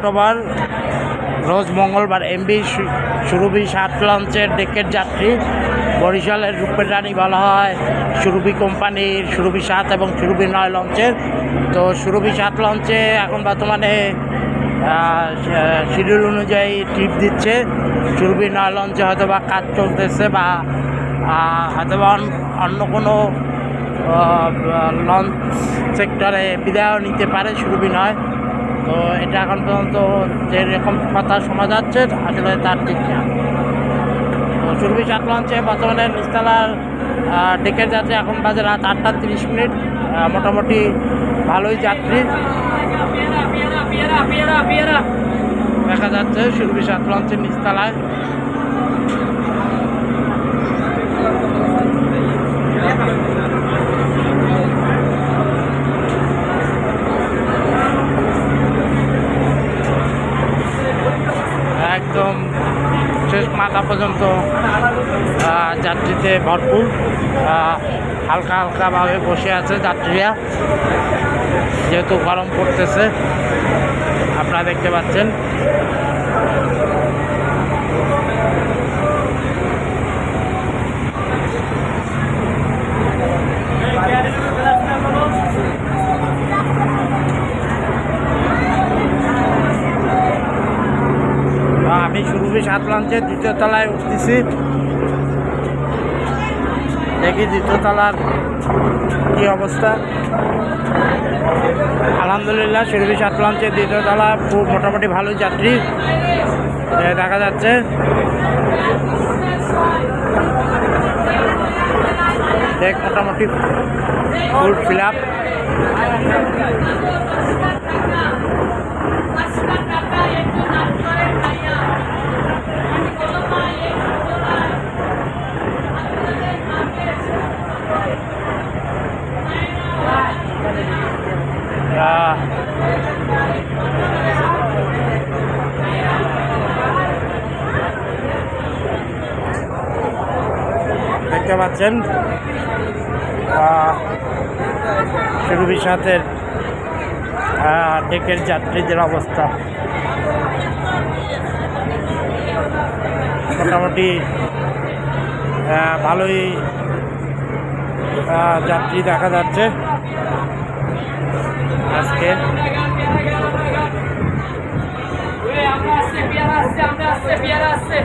October রোজ মঙ্গলবার MB সুরভি সাত লঞ্চের ডেকের যাত্রী, বরিশালের রূপের রানী বলা হয়। সুরভি কোম্পানির সুরভি সাত এবং সুরভি নয় লঞ্চের। তো সুরভি সাত লঞ্চে এখন বর্তমানে শিডিউল অনুযায়ী ট্রিপ দিচ্ছে। সুরভি নয় লঞ্চে হয়তো বা কাজ চলতেছে বা হয়তো বা অন্য কোনো লঞ্চ সেক্টরে বিদায় নিতে পারে সুরভি নয়। তো এটা এখন পর্যন্ত যেরকম কথা শোনা যাচ্ছে, আসলে তার ঠিক না। তো সুরভি সাত লঞ্চে বর্তমানে নিস্তালার ডেকের যাত্রী এখন বাজে রাত আটটা তিরিশ মিনিট। মোটামুটি ভালোই যাত্রী। দেখা যাচ্ছে সুরভি সাত লঞ্চের নিস্তালায়। মাথা পর্যন্ত যাত্রীতে ভরপুর হালকা হালকাভাবে বসে আছে যাত্রীরা। যেহেতু গরম পড়তেছে, আপনারা দেখতে পাচ্ছেন। আমি সুরভি সাত লঞ্চের দ্বিতীয় তলায় উঠতেছি। দেখি দ্বিতীয় তলার কি অবস্থা। আলহামদুলিল্লাহ সুরভি সাত লঞ্চের দ্বিতীয় তলা, খুব মোটামুটি ভালো যাত্রী। দেখা যাচ্ছে। দেখ, মোটামুটি ফুল ফিল আপ দেখতে পাচ্ছেন সুরভি সাথের ডেকের যাত্রীদের অবস্থা। মোটামুটি ভালোই যাত্রী দেখা যাচ্ছে আজকে। আসছে আসছে আসছে